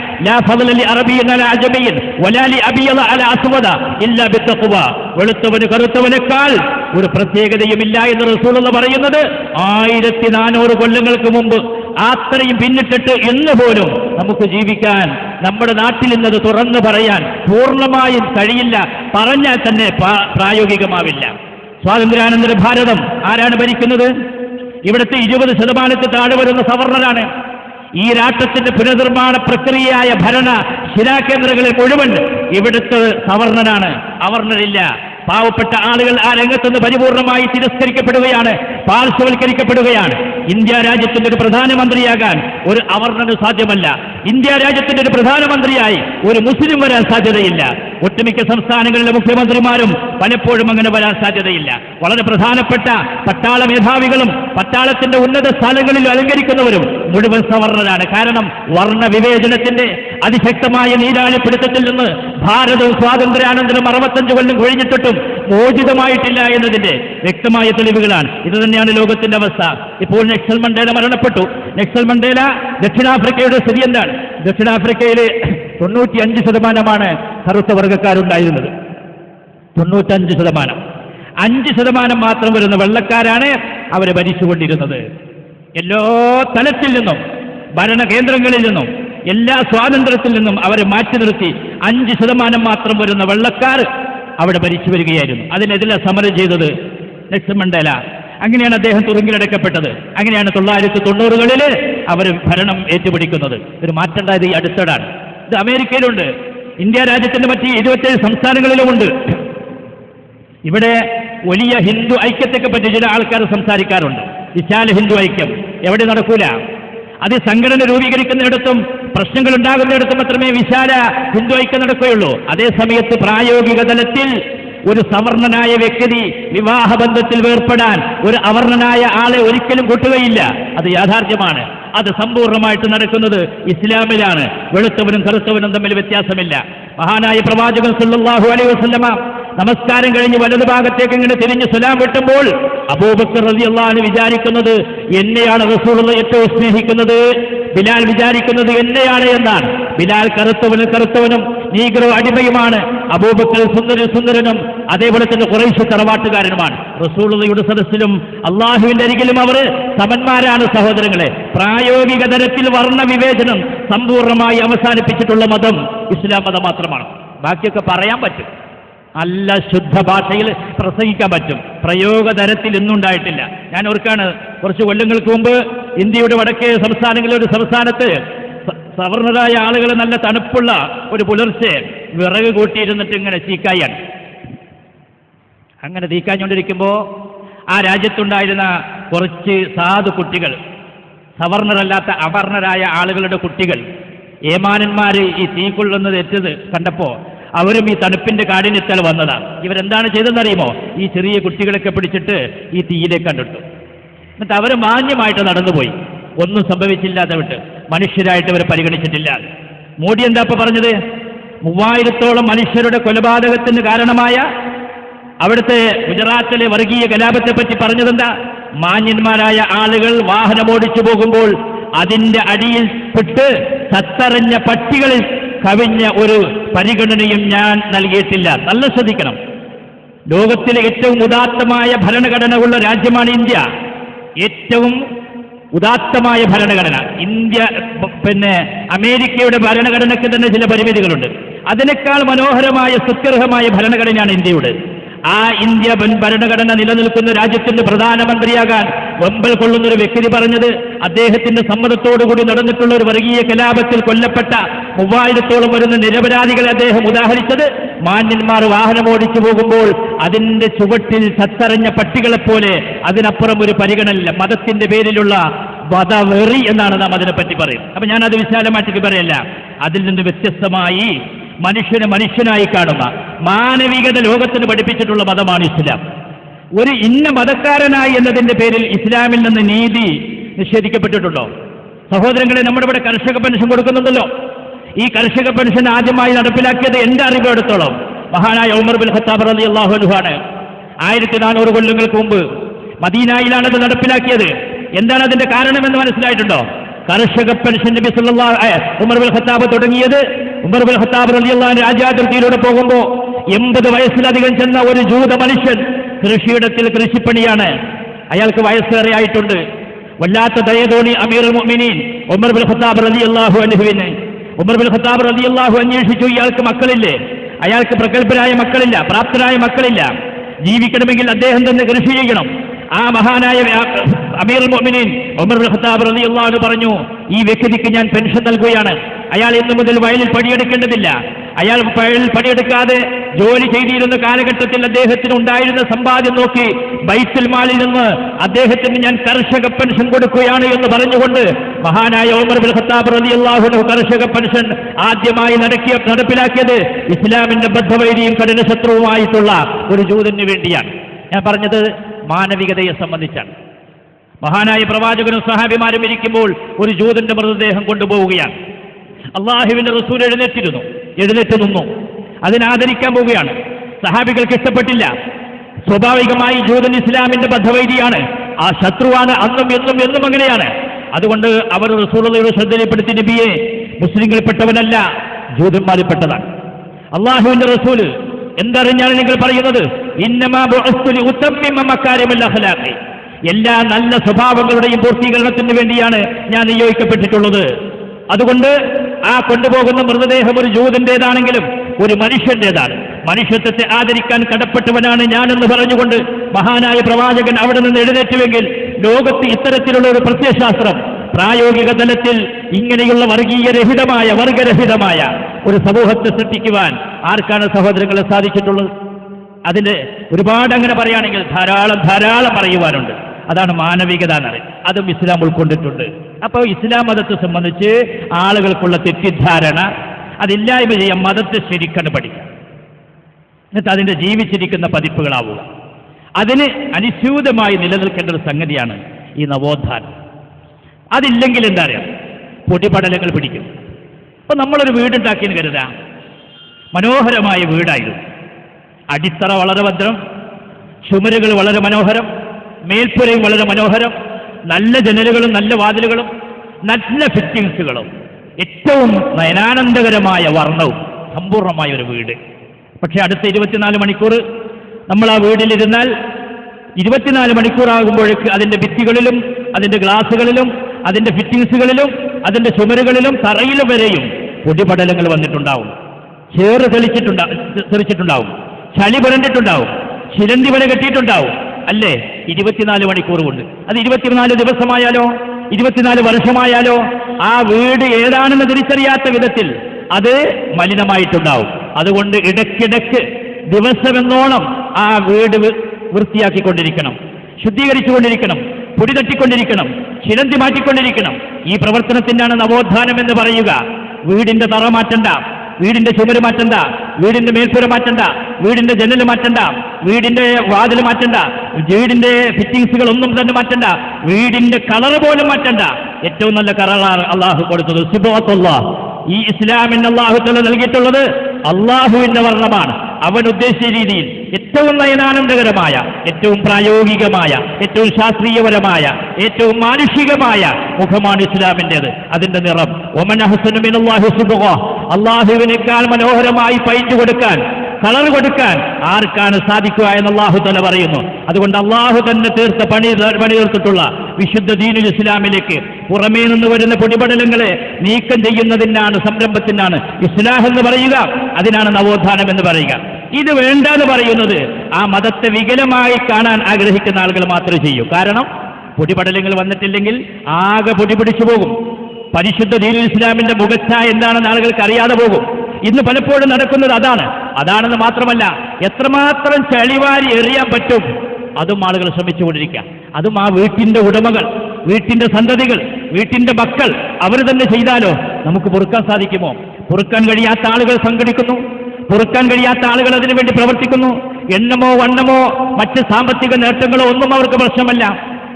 S1: വെളുത്തവന് കറുത്തവനേക്കാൾ ഒരു പ്രത്യേകതയുമില്ല എന്ന് റസൂലുള്ള പറയുന്നത് ആയിരത്തി നാനൂറ് കൊല്ലങ്ങൾക്ക് മുമ്പ്. അത്രയും പിന്നിട്ടിട്ട് എന്ന് പോലും നമുക്ക് ജീവിക്കാൻ നമ്മുടെ നാട്ടിൽ ഇന്നത് തുറന്നു പറയാൻ പൂർണമായും കഴിയില്ല. പറഞ്ഞാൽ തന്നെ പ്രായോഗികമാവില്ല. സ്വാതന്ത്ര്യാനന്തര ഭാരതം ആരാണ് ഭരിക്കുന്നത്? ഇവിടുത്തെ ഇരുപത് ശതമാനത്തിൽ താഴെ വരുന്ന സവർണരാണ്. ഈ രാഷ്ട്രത്തിന്റെ പുനർനിർമ്മാണ പ്രക്രിയയായ ഭരണ ശിലാകേന്ദ്രങ്ങളിൽ മുഴുവൻ ഇവിടുത്തെ സവർണനാണ് അവർണരില്ല. പാവപ്പെട്ട ആളുകൾ ആ രംഗത്തുനിന്ന് പരിപൂർണമായി തിരസ്കരിക്കപ്പെടുകയാണ് പാർശ്വവൽക്കരിക്കപ്പെടുകയാണ്. ഇന്ത്യ രാജ്യത്തിന്റെ ഒരു പ്രധാനമന്ത്രിയാകാൻ ഒരു അവർണന് സാധ്യമല്ല. ഇന്ത്യ രാജ്യത്തിന്റെ ഒരു പ്രധാനമന്ത്രിയായി ഒരു മുസ്ലിം വരാൻ സാധ്യതയില്ല. ഒട്ടുമിക്ക സംസ്ഥാനങ്ങളിലെ മുഖ്യമന്ത്രിമാരും പലപ്പോഴും അങ്ങനെ വരാൻ സാധ്യതയില്ല. വളരെ പ്രധാനപ്പെട്ട പട്ടാള മേധാവികളും പട്ടാളത്തിന്റെ ഉന്നത സ്ഥലങ്ങളിൽ അലങ്കരിക്കുന്നവരും മുഴുവൻ സവർണരാണ്. കാരണം വർണ വിവേചനത്തിന്റെ അതിശക്തമായ നീരാളിപ്പിടുത്തത്തിൽ നിന്ന് ഭാരതവും സ്വാതന്ത്ര്യാനന്തരം അറുപത്തഞ്ച് കൊല്ലം കഴിഞ്ഞിട്ടും മോചിതമായിട്ടില്ല എന്നതിന്റെ വ്യക്തമായ തെളിവുകളാണ്. ഇത് തന്നെയാണ് ലോകത്തിന്റെ അവസ്ഥ. ഇപ്പോൾ നെക്സൽ മണ്ടേല മരണപ്പെട്ടു. നെക്സൽ മണ്ടേല ദക്ഷിണാഫ്രിക്കയുടെ സ്ഥിതി എന്താണ്? ദക്ഷിണാഫ്രിക്കയിൽ തൊണ്ണൂറ്റിയഞ്ച് ശതമാനമാണ് കറുത്ത വർഗക്കാരുണ്ടായിരുന്നത് തൊണ്ണൂറ്റഞ്ച് ശതമാനം. അഞ്ച് ശതമാനം മാത്രം വരുന്ന വെള്ളക്കാരാണ് അവരെ ഭരിച്ചുകൊണ്ടിരുന്നത്. എല്ലാ തലത്തിൽ നിന്നും ഭരണകേന്ദ്രങ്ങളിൽ നിന്നും എല്ലാ സ്വാതന്ത്ര്യത്തിൽ നിന്നും അവരെ മാറ്റി നിർത്തി അഞ്ച് ശതമാനം മാത്രം വരുന്ന വെള്ളക്കാർ അവിടെ ഭരിച്ചു വരികയായിരുന്നു. അതിനെതിരെ സമരം ചെയ്തത് നെക്സൺ മണ്ടേല. അങ്ങനെയാണ് അദ്ദേഹം തുറങ്ങിലടക്കപ്പെട്ടത് അങ്ങനെയാണ് തൊള്ളായിരത്തി തൊണ്ണൂറുകളിൽ അവർ ഭരണം ഏറ്റുപിടിക്കുന്നത്. ഒരു മാറ്റം ഈ അടുത്തടാണ് ഇത് അമേരിക്കയിലുണ്ട്. ഇന്ത്യ രാജ്യത്തിന്റെ മറ്റ് ഇരുപത്തേഴ് സംസ്ഥാനങ്ങളിലുമുണ്ട്. ഇവിടെ വലിയ ഹിന്ദു ഐക്യത്തെയൊക്കെ പറ്റി ചില ആൾക്കാർ സംസാരിക്കാറുണ്ട്. വിശാല ഹിന്ദു ഐക്യം എവിടെ നടക്കൂല? അത് സംഘടന രൂപീകരിക്കുന്നിടത്തും പ്രശ്നങ്ങൾ ഉണ്ടാകുന്നിടത്തും മാത്രമേ വിശാല ഹിന്ദു ഐക്യം നടക്കുകയുള്ളൂ. അതേസമയത്ത് പ്രായോഗിക തലത്തിൽ ഒരു സവർണനായ വ്യക്തി വിവാഹബന്ധത്തിൽ വേർപ്പെടാൻ ഒരു അവർണനായ ആളെ ഒരിക്കലും കൊട്ടുകയില്ല. അത് യാഥാർത്ഥ്യമാണ്. അത് സമ്പൂർണമായിട്ട് നടക്കുന്നത് ഇസ്ലാമിലാണ്. വെളുത്തവനും കറുത്തവനും തമ്മിൽ വ്യത്യാസമില്ല. മഹാനായ പ്രവാചകൻ സല്ലല്ലാഹു അലൈഹി വസല്ലമ നമസ്കാരം കഴിഞ്ഞ് വലതു ഭാഗത്തേക്ക് ഇങ്ങനെ തിരിഞ്ഞ് സലാം വെട്ടുമ്പോൾ അബൂബക്കർ റസിയുള്ള വിചാരിക്കുന്നത് എന്നെയാണ് റസൂലുള്ള ഏറ്റവും സ്നേഹിക്കുന്നത്. ബിലാൽ വിചാരിക്കുന്നത് എന്നെയാണ് എന്നാണ്. ബിലാൽ കറുത്തവനും കറുത്തവനും നീഗ്രോ അടിമയുമാണ്. അബൂബക്കൽ സുന്ദര സുന്ദരനും അതേപോലെ തന്നെ കുറേശ്ശു തറവാട്ടുകാരനുമാണ്. റസൂളതയുടെ സദസ്സിലും അള്ളാഹുവിന്റെ അരികിലും അവർ സമന്മാരാണ് സഹോദരങ്ങളെ. പ്രായോഗിക തലത്തിൽ വർണ വിവേചനം സമ്പൂർണമായി അവസാനിപ്പിച്ചിട്ടുള്ള മതം ഇസ്ലാം മതം മാത്രമാണ്. ബാക്കിയൊക്കെ പറയാൻ പറ്റും. നല്ല ശുദ്ധ ഭാഷയിൽ പ്രസംഗിക്കാൻ പറ്റും. പ്രയോഗതരത്തിൽ ഇന്നും ഉണ്ടായിട്ടില്ല. ഞാൻ ഓർക്കാണ് കുറച്ച് കൊല്ലങ്ങൾക്ക് മുമ്പ് ഇന്ത്യയുടെ വടക്കേ സംസ്ഥാനങ്ങളിലെ ഒരു സംസ്ഥാനത്ത് സവർണരായ ആളുകൾ നല്ല തണുപ്പുള്ള ഒരു പുലർച്ചെ വിറക് കൂട്ടിയിരുന്നിട്ട് ഇങ്ങനെ ചീക്കായാണ്. അങ്ങനെ തീക്കാഞ്ഞുകൊണ്ടിരിക്കുമ്പോൾ ആ രാജ്യത്തുണ്ടായിരുന്ന കുറച്ച് സാധു കുട്ടികൾ സവർണരല്ലാത്ത അവർണരായ ആളുകളുടെ കുട്ടികൾ ഏമാനന്മാർ ഈ തീ കൊള്ളുന്നത് കണ്ടപ്പോൾ അവരും ഈ തണുപ്പിന്റെ കാഠിന്യത്തിൽ വന്നതാണ്. ഇവരെന്താണ് ചെയ്തതെന്നറിയുമോ? ഈ ചെറിയ കുട്ടികളൊക്കെ പിടിച്ചിട്ട് ഈ തീയിലേക്ക് കണ്ടിട്ടു. എന്നിട്ട് അവർ മാന്യമായിട്ട് നടന്നുപോയി. ഒന്നും സംഭവിച്ചില്ലാതെ വിട്ട്. മനുഷ്യരായിട്ട് അവരെ പരിഗണിച്ചിട്ടില്ല. മോഡി എന്താ ഇപ്പൊ പറഞ്ഞത്? മൂവായിരത്തോളം മനുഷ്യരുടെ കൊലപാതകത്തിന് കാരണമായ അവിടുത്തെ ഗുജറാത്തിലെ വർഗീയ കലാപത്തെ പറ്റി പറഞ്ഞതെന്താ? മാന്യന്മാരായ ആളുകൾ വാഹനമോടിച്ചു പോകുമ്പോൾ അതിന്റെ അടിയിൽ പെട്ട് ചത്തറിഞ്ഞ പട്ടികളിൽ കവിഞ്ഞ ഒരു പരിഗണനയും ഞാൻ നൽകിയിട്ടില്ല. നല്ല ശ്രദ്ധിക്കണം. ലോകത്തിലെ ഏറ്റവും ഉദാത്തമായ ഭരണഘടന ഉള്ള രാജ്യമാണ് ഇന്ത്യ. ഏറ്റവും ഉദാത്തമായ ഭരണഘടന. ഇന്ത്യ പിന്നെ അമേരിക്കയുടെ ഭരണഘടനയ്ക്ക് തന്നെ ചില പരിമിതികളുണ്ട്. അതിനേക്കാൾ മനോഹരമായ സുത്യർഹമായ ഭരണഘടനയാണ് ഇന്ത്യയുടെ. ആ ഇന്ത്യ ഭരണഘടന നിലനിൽക്കുന്ന രാജ്യത്തിന്റെ പ്രധാനമന്ത്രിയാകാൻ വെമ്പൽ കൊള്ളുന്ന ഒരു വ്യക്തി പറഞ്ഞത് അദ്ദേഹത്തിന്റെ സമ്മതത്തോടുകൂടി നടന്നിട്ടുള്ള ഒരു വർഗീയ കലാപത്തിൽ കൊല്ലപ്പെട്ട മൂവായിരത്തോളം വരുന്ന നിരപരാധികളെ അദ്ദേഹം ഉദാഹരിച്ചത് മാന്യന്മാർ വാഹനമോടിച്ചു പോകുമ്പോൾ അതിന്റെ ചുവട്ടിൽ ചത്തറിഞ്ഞ പട്ടികളെപ്പോലെ അതിനപ്പുറം ഒരു പരിഗണനയില്ല. മതത്തിന്റെ പേരിലുള്ള വധവെറി എന്നാണ് നാം അതിനെപ്പറ്റി പറയും. അപ്പൊ ഞാൻ അത് വിശാലമായിട്ട് പറയല്ല. അതിൽ നിന്ന് വ്യത്യസ്തമായി മനുഷ്യനെ മനുഷ്യനായി കാണുന്ന മാനവികത ലോകത്തിന് പഠിപ്പിച്ചിട്ടുള്ള മതമാണ് ഇസ്ലാം. ഒരു ഇന്ന മതക്കാരനായി എന്നതിന്റെ പേരിൽ ഇസ്ലാമിൽ നിന്ന് നീതി നിഷേധിക്കപ്പെട്ടിട്ടുണ്ടോ? സഹോദരങ്ങളെ നമ്മുടെ ഇവിടെ കർഷക പെൻഷൻ കൊടുക്കുന്നുണ്ടല്ലോ. ഈ കർഷക പെൻഷൻ ആദ്യമായി നടപ്പിലാക്കിയത് എന്റെ അറിവെടുത്തോളം മഹാനായ ഉമർ ബിൻ ഖത്താബ് റലി അള്ളാഹുലുഹാണ് ആയിരത്തി നാനൂറ് കൊല്ലങ്ങൾക്ക് മുമ്പ് മദീനായിലാണ് അത് നടപ്പിലാക്കിയത്. എന്താണ് അതിന്റെ കാരണമെന്ന് മനസ്സിലായിട്ടുണ്ടോ? കർഷക പെൻഷൻ നബി അലൈഹി ഉമർ ബിൻ ഖത്താബ് തുടങ്ങിയത് രാജ്യാതിർത്തിയിലൂടെ പോകുമ്പോൾ എൺപത് വയസ്സിലധികം ചെന്ന ഒരു ജൂത മനുഷ്യൻ കൃഷിയിടത്തിൽ കൃഷിപ്പണിയാണ്. അയാൾക്ക് വയസ്സേറെ ആയിട്ടുണ്ട്. വല്ലാത്ത ദയതോണി അമീർ മുഅ്മിനീൻ ഉമർ ബിൻ ഖത്താബ് റളിയല്ലാഹു അൻഹുവിനെ. ഉമർ ഖത്താബ് അള്ളാഹു അന്വേഷിച്ചു ഇയാൾക്ക് മക്കളില്ലേ? അയാൾക്ക് പ്രഗത്ഭരായ മക്കളില്ല പ്രാപ്തരായ മക്കളില്ല. ജീവിക്കണമെങ്കിൽ അദ്ദേഹം തന്നെ കൃഷി ചെയ്യണം. ആ മഹാനായ അമീർ മുഅ്മിനീൻ ഉമർ ബിൻ ഖത്താബ് റളിയല്ലാഹു അള്ളാഹു പറഞ്ഞു ഈ വ്യക്തിക്ക് ഞാൻ പെൻഷൻ നൽകുകയാണ്. അയാൾ ഇന്നു മുതൽ വയലിൽ പണിയെടുക്കേണ്ടതില്ല. അയാൾ വയലിൽ പണിയെടുക്കാതെ ജോലി ചെയ്തിരുന്ന കാലഘട്ടത്തിൽ അദ്ദേഹത്തിന് ഉണ്ടായിരുന്ന സമ്പാദ്യം നോക്കി ബൈത്തിൽ മാലിൽ നിന്ന് അദ്ദേഹത്തിന് ഞാൻ കർഷക പെൻഷൻ കൊടുക്കുകയാണ് എന്ന് പറഞ്ഞുകൊണ്ട് മഹാനായ ഓമർ ബിൻ ഖത്താബ് റളിയല്ലാഹു അൻഹു കർഷക പെൻഷൻ ആദ്യമായി നടക്കിയ നടപ്പിലാക്കിയത് ഇസ്ലാമിന്റെ ബദ്ധവൈരിയും കഠിന ശത്രുവുമായിട്ടുള്ള ഒരു ജൂതന് വേണ്ടിയാണ്. ഞാൻ പറഞ്ഞത് മാനവികതയെ സംബന്ധിച്ചാണ്. മഹാനായ പ്രവാചകനും സഹാബിമാരും ഇരിക്കുമ്പോൾ ഒരു ജൂതന്റെ മൃതദേഹം കൊണ്ടുപോവുകയാണ്. അള്ളാഹുവിന്റെ റസൂൽ എഴുന്നേറ്റിരുന്നു. എഴുന്നേറ്റ് നിന്നു. അതിനാദരിക്കാൻ പോവുകയാണ്. സഹാബികൾക്ക് ഇഷ്ടപ്പെട്ടില്ല. സ്വാഭാവികമായി ജൂതൻ ഇസ്ലാമിന്റെ ബദ്ധവൈദിയാണ് ആ ശത്രുവാണ് അന്നും എന്നും എന്നും അങ്ങനെയാണ്. അതുകൊണ്ട് അവർ റസൂലുള്ളയുടെ ശ്രദ്ധയിൽപ്പെടുത്തി നബിയെ മുസ്ലിങ്ങളിൽപ്പെട്ടവനല്ല ജൂതന്മാരിൽപ്പെട്ടതാണ് അള്ളാഹുവിന്റെ റസൂൽ എന്തറിഞ്ഞാണ് നിങ്ങൾ പറയുന്നത്? എല്ലാ നല്ല സ്വഭാവങ്ങളുടെയും പൂർത്തീകരണത്തിന് വേണ്ടിയാണ് ഞാൻ നിയോഗിക്കപ്പെട്ടിട്ടുള്ളത്. അതുകൊണ്ട് ആ കൊണ്ടുപോകുന്ന മൃതദേഹം ഒരു ജൂതന്റേതാണെങ്കിലും ഒരു മനുഷ്യന്റേതാണ്. മനുഷ്യത്വത്തെ ആദരിക്കാൻ കടപ്പെട്ടവനാണ് ഞാനെന്ന് പറഞ്ഞുകൊണ്ട് മഹാനായ പ്രവാചകൻ അവിടെ നിന്ന് എഴുന്നേറ്റുവെങ്കിൽ ലോകത്ത് ഇത്തരത്തിലുള്ള ഒരു പ്രത്യയശാസ്ത്രം പ്രായോഗിക തലത്തിൽ ഇങ്ങനെയുള്ള വർഗീയരഹിതമായ വർഗരഹിതമായ ഒരു സമൂഹത്തെ സൃഷ്ടിക്കുവാൻ ആർക്കാണ് സഹോദരങ്ങളെ സാധിച്ചിട്ടുള്ളത്? അതിന്റെ ഒരുപാട് അങ്ങനെ പറയുകയാണെങ്കിൽ ധാരാളം ധാരാളം പറയുവാനുണ്ട്. അതാണ് മാനവികത എന്നറിയും അതും ഇസ്ലാം ഉൾക്കൊണ്ടിട്ടുണ്ട്. അപ്പോൾ ഇസ്ലാം മതത്തെ സംബന്ധിച്ച് ആളുകൾക്കുള്ള തെറ്റിദ്ധാരണ അതില്ലായ്മ ചെയ്യാൻ മതത്തെ ശരിക്കാണ് പഠിക്കുക. എന്നിട്ട് അതിന്റെ ജീവിച്ചിരിക്കുന്ന പതിപ്പുകളാവുക. അതിന് അനുസ്യൂതമായി നിലനിൽക്കേണ്ട ഒരു സംഗതിയാണ് ഈ നവോത്ഥാനം. അതില്ലെങ്കിൽ എന്താ അറിയാം? പൊടിപടലങ്ങൾ പിടിക്കും. അപ്പം നമ്മളൊരു വീടുണ്ടാക്കിയെന്ന് കരുതാം. മനോഹരമായ വീടായിരുന്നു. അടിത്തറ വളരെ ഭദ്രം ചുമരുകൾ വളരെ മനോഹരം മേൽപ്പുരയും വളരെ മനോഹരം നല്ല ജനലുകളും നല്ല വാതിലുകളും നല്ല ഫിറ്റിങ്സുകളും ഏറ്റവും നയനാനന്ദകരമായ വർണവും സമ്പൂർണമായ ഒരു വീട്. പക്ഷേ അടുത്ത ഇരുപത്തിനാല് മണിക്കൂർ നമ്മൾ ആ വീടിലിരുന്നാൽ ഇരുപത്തിനാല് മണിക്കൂറാകുമ്പോഴേക്ക് അതിന്റെ ഭിത്തികളിലും അതിന്റെ ഗ്ലാസുകളിലും അതിന്റെ ഫിറ്റിങ്സുകളിലും അതിന്റെ ചുമരുകളിലും തറയിലും വരെയും പൊടിപടലങ്ങൾ വന്നിട്ടുണ്ടാവും. ചേറ് തെളിച്ചിട്ടുണ്ടാ തെറിച്ചിട്ടുണ്ടാവും. ചളി പുരണ്ടിട്ടുണ്ടാവും ചിലന്തി വരെ കെട്ടിയിട്ടുണ്ടാവും. അല്ലേ? ഇരുപത്തിനാല് മണിക്കൂർ കൊണ്ട് അത് ഇരുപത്തിനാല് ദിവസമായാലോ? ഇരുപത്തിനാല് വർഷമായാലോ? ആ വീട് ഏതാണെന്ന് തിരിച്ചറിയാത്ത വിധത്തിൽ അത് മലിനമായിട്ടുണ്ടാവും. അതുകൊണ്ട് ഇടയ്ക്കിടയ്ക്ക് ദിവസമെന്നോണം ആ വീട് വൃത്തിയാക്കിക്കൊണ്ടിരിക്കണം. ശുദ്ധീകരിച്ചുകൊണ്ടിരിക്കണം. പൊടി തട്ടിക്കൊണ്ടിരിക്കണം. ചിലന്തി മാറ്റിക്കൊണ്ടിരിക്കണം. ഈ പ്രവർത്തനത്തിനാണ് നവോത്ഥാനം എന്ന് പറയുക. വീടിന്റെ തറ മാറ്റണ്ട. വീടിന്റെ ചുമര് മാറ്റണ്ട വീടിന്റെ മേൽപ്പുര മാറ്റണ്ട വീടിന്റെ ജനൽ മാറ്റണ്ട വീടിന്റെ വാതിൽ മാറ്റണ്ട വീടിന്റെ ഫിറ്റിങ്സുകൾ ഒന്നും തന്നെ മാറ്റണ്ട വീടിന്റെ കളർ പോലും മാറ്റണ്ട. ഏറ്റവും നല്ല കളറാണ് അള്ളാഹു കൊടുത്തത്. സുബോത്തുള്ള. ഈ ഇസ്ലാമിന് അള്ളാഹുത്തല നൽകിയിട്ടുള്ളത് അള്ളാഹുവിന്റെ വർണമാണ്. അവൻ ഉദ്ദേശിച്ച രീതിയിൽ ഏറ്റവും നയനാനന്ദകരമായ ഏറ്റവും പ്രായോഗികമായ ഏറ്റവും ശാസ്ത്രീയപരമായ ഏറ്റവും മാനുഷികമായ മുഖമാണ് ഇസ്ലാമിന്റെത് അതിന്റെ നിറം. ഒമൻ അള്ളാഹുവിനേക്കാൾ മനോഹരമായി പൈറ്റ് കൊടുക്കാൻ കളർ കൊടുക്കാൻ ആർക്കാണ് സാധിക്കുക എന്ന് അള്ളാഹു തന്നെ പറയുന്നു. അതുകൊണ്ട് അള്ളാഹു തന്നെ തീർത്ത പണി പണി തീർത്തിട്ടുള്ള വിശുദ്ധ ദീനുൽ ഇസ്ലാമിലേക്ക് പുറമേ നിന്ന് വരുന്ന പൊടിപടലങ്ങളെ നീക്കം ചെയ്യുന്നതിനാണ് സംരംഭത്തിനാണ് ഇസ്ലാഹ് എന്ന് പറയുക അതിനാണ് നവോത്ഥാനം എന്ന് പറയുക. ഇത് വേണ്ട എന്ന് പറയുന്നത് ആ മതത്തെ വികലമായി കാണാൻ ആഗ്രഹിക്കുന്ന ആളുകൾ മാത്രമേ ചെയ്യൂ. കാരണം പൊടിപടലങ്ങൾ വന്നിട്ടില്ലെങ്കിൽ ആകെ പൊടി പിടിച്ചു പോകും. പരിശുദ്ധ ദീനുൽ ഇസ്ലാമിന്റെ മുഖച്ഛ എന്താണെന്ന് ആളുകൾക്ക് അറിയാതെ പോകും. ഇന്ന് പലപ്പോഴും നടക്കുന്നത് അതാണ്. അതാണെന്ന് മാത്രമല്ല എത്രമാത്രം ചളിവാരി എറിയാൻ പറ്റും അതും ആളുകൾ ശ്രമിച്ചുകൊണ്ടിരിക്കുക. അതും ആ വീട്ടിന്റെ ഉടമകൾ വീട്ടിന്റെ സന്തതികൾ വീട്ടിന്റെ മക്കൾ അവർ തന്നെ ചെയ്താലോ? നമുക്ക് പൊറുക്കാൻ സാധിക്കുമോ? പൊറുക്കാൻ കഴിയാത്ത ആളുകൾ സംഘടിക്കുന്നു. പൊറുക്കാൻ കഴിയാത്ത ആളുകൾ അതിനുവേണ്ടി പ്രവർത്തിക്കുന്നു. എണ്ണമോ വണ്ണമോ മറ്റ് സാമ്പത്തിക നേട്ടങ്ങളോ ഒന്നും അവർക്ക് പ്രശ്നമല്ല.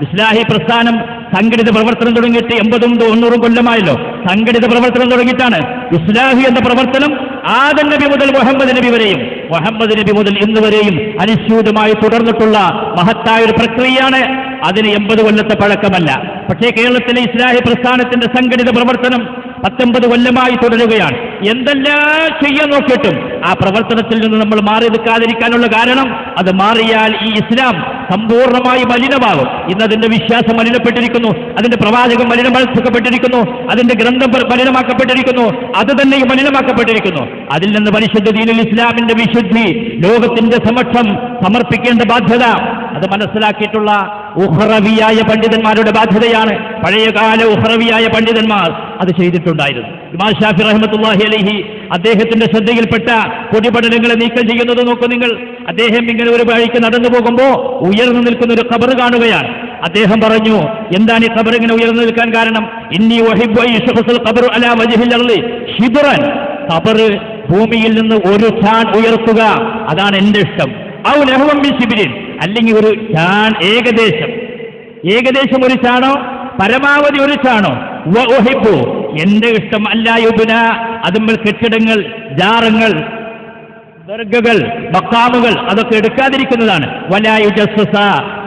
S1: ഇസ്ലാഹി പ്രസ്ഥാനം സംഘടിത പ്രവർത്തനം തുടങ്ങിയിട്ട് എൺപതും തൊണ്ണൂറും കൊല്ലമായല്ലോ. സംഘടിത പ്രവർത്തനം തുടങ്ങിയിട്ടാണ്. ഇസ്ലാഹി എന്ന പ്രവർത്തനം ആദം നബി മുതൽ മുഹമ്മദ് നബി വരെയും മുഹമ്മദ് നബി മുതൽ ഇന്ന് വരെയും അനുസ്യൂതമായി തുടർന്നിട്ടുള്ള മഹത്തായ ഒരു പ്രക്രിയയാണ്. അതിന് എൺപത് കൊല്ലത്തെ പഴക്കമല്ല. പക്ഷേ കേരളത്തിലെ ഇസ്ലാഹി പ്രസ്ഥാനത്തിന്റെ സംഘടിത പ്രവർത്തനം പത്തൊമ്പത് കൊല്ലമായി തുടരുകയാണ്. എന്തെല്ലാം ചെയ്യാൻ നോക്കിയിട്ടും ആ പ്രവർത്തനത്തിൽ നിന്ന് നമ്മൾ മാറി നിൽക്കാതിരിക്കാനുള്ള കാരണം അത് മാറിയാൽ ഈ ഇസ്ലാം സമ്പൂർണമായി മലിനമാകും. ഇന്ന് അതിന്റെ വിശ്വാസം മലിനപ്പെട്ടിരിക്കുന്നു. അതിന്റെ പ്രവാചകം മലിനമാക്കപ്പെട്ടിരിക്കുന്നു. അതിന്റെ ഗ്രന്ഥം മലിനമാക്കപ്പെട്ടിരിക്കുന്നു. അത് തന്നെ മലിനമാക്കപ്പെട്ടിരിക്കുന്നു. അതിൽ നിന്ന് പരിശുദ്ധ ദീനിൽ ഇസ്ലാമിന്റെ വിശുദ്ധി ലോകത്തിന്റെ സമക്ഷം സമർപ്പിക്കേണ്ട ബാധ്യത അത് മനസ്സിലാക്കിയിട്ടുള്ള ഉഹ്റവിയായ പണ്ഡിതന്മാരുടെ ബാധ്യതയാണ്. പഴയകാല ഉഹ്റവിയായ പണ്ഡിതന്മാർ അത് ചെയ്തിട്ടുണ്ടായിരുന്നു. ഇമാം ഷാഫി റഹ്മത്തുല്ലാഹി അലഹി അദ്ദേഹത്തിന്റെ ശ്രദ്ധയിൽപ്പെട്ട പൊടിപടലങ്ങളെ നീക്കം ചെയ്യുന്നത് നോക്കൂ നിങ്ങൾ. അദ്ദേഹം ഇങ്ങനെ ഒരു വഴിക്ക് നടന്നു പോകുമ്പോൾ ഉയർന്നു നിൽക്കുന്ന ഒരു ഖബർ കാണുകയാണ്. അദ്ദേഹം പറഞ്ഞു എന്താണ് ഈ ഖബർ ഇങ്ങനെ ഉയർന്നു നിൽക്കാൻ കാരണം? ഇന്നി ഷിബ്റൻ. ഖബർ ഭൂമിയിൽ നിന്ന് ഒരു ചാൺ ഉയർത്തുക അതാണ് എന്റെ ഇഷ്ടം. ഔ ലഹവം ബി ശിബിരിൻ അല്ലെങ്കിൽ ഒരു ചാൺ ഏകദേശം. ഏകദേശം ഒരു ചാണോ? പരമാവധി ഒരു ചാണോ? ഓഹിപ്പോ എന്റെ ഇഷ്ടം അല്ല അല്ലായുബിന അതുമ്പോൾ കെട്ടിടങ്ങൾ ജാറങ്ങൾ ദർഗകൾ മക്കാമുകൾ അതൊക്കെ എടുക്കാതിരിക്കുന്നതാണ്. വലായു ജസ്സസ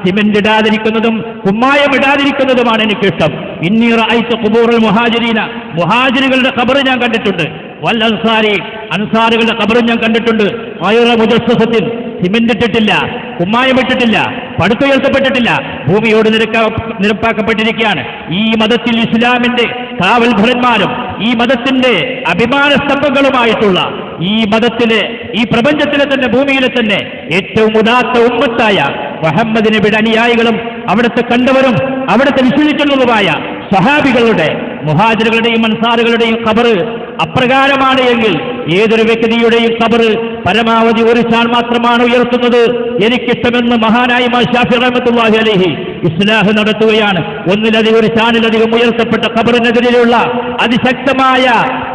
S1: സിമെന്റ് ഇടാതിരിക്കുന്നതും കുമ്മായം ഇടാതിരിക്കുന്നതുമാണ് എനിക്കിഷ്ടം ഇന്നി റായിച്ച കുബൂറുൽ മുഹാജിരീന. മുഹാജിറുകളുടെ ഖബർ ഞാൻ കണ്ടിട്ടുണ്ട്. വൽ അൻസാരി അൻസാറുകളുടെ കബറും ഞാൻ കണ്ടിട്ടുണ്ട്. മയൂറ മുജസ്സസത്തിൽ സിമെന്റ് ഇട്ടിട്ടില്ല കുമ്മായം ഇട്ടിട്ടില്ല പടുത്തുയർത്തപ്പെട്ടിട്ടില്ല ഭൂമിയോട് നിരക്ക നിരപ്പാക്കപ്പെട്ടിരിക്കുകയാണ്. ഈ മതത്തിൽ ഇസ്ലാമിന്റെ കാവൽഭടന്മാരും ഈ മതത്തിന്റെ അഭിമാന സ്തംഭങ്ങളുമായിട്ടുള്ള ഈ മതത്തിലെ ഈ പ്രപഞ്ചത്തിലെ തന്നെ ഭൂമിയിലെ തന്നെ ഏറ്റവും ഉദാത്ത ഉമ്മത്തായ മുഹമ്മദിനെ വിടെ അനുയായികളും അവിടുത്തെ കണ്ടവരും അവിടുത്തെ വിശ്വസിക്കുന്നതുമായ സഹാബികളുടെ മുഹാജിറുകളുടെയും അൻസാറുകളുടെയും ഖബറ് അപ്രകാരമാണ് എങ്കിൽ ഏതൊരു വ്യക്തിയുടെയും ഖബറ് പരമാവധി ഒരു ചാൻ മാത്രമാണ് ഉയർത്തുന്നത്. എനിക്കിഷ്ടമെന്ന് മഹാനായി ഷാഫി റഹ്മത്തുള്ളാഹി അലൈഹി ഇസ്ലാഹ് നടത്തുകയാണ്. ഒന്നിലധികം ഒരു ചാനിലധികം ഉയർത്തപ്പെട്ട ഖബറിനെതിരെയുള്ള അതിശക്തമായ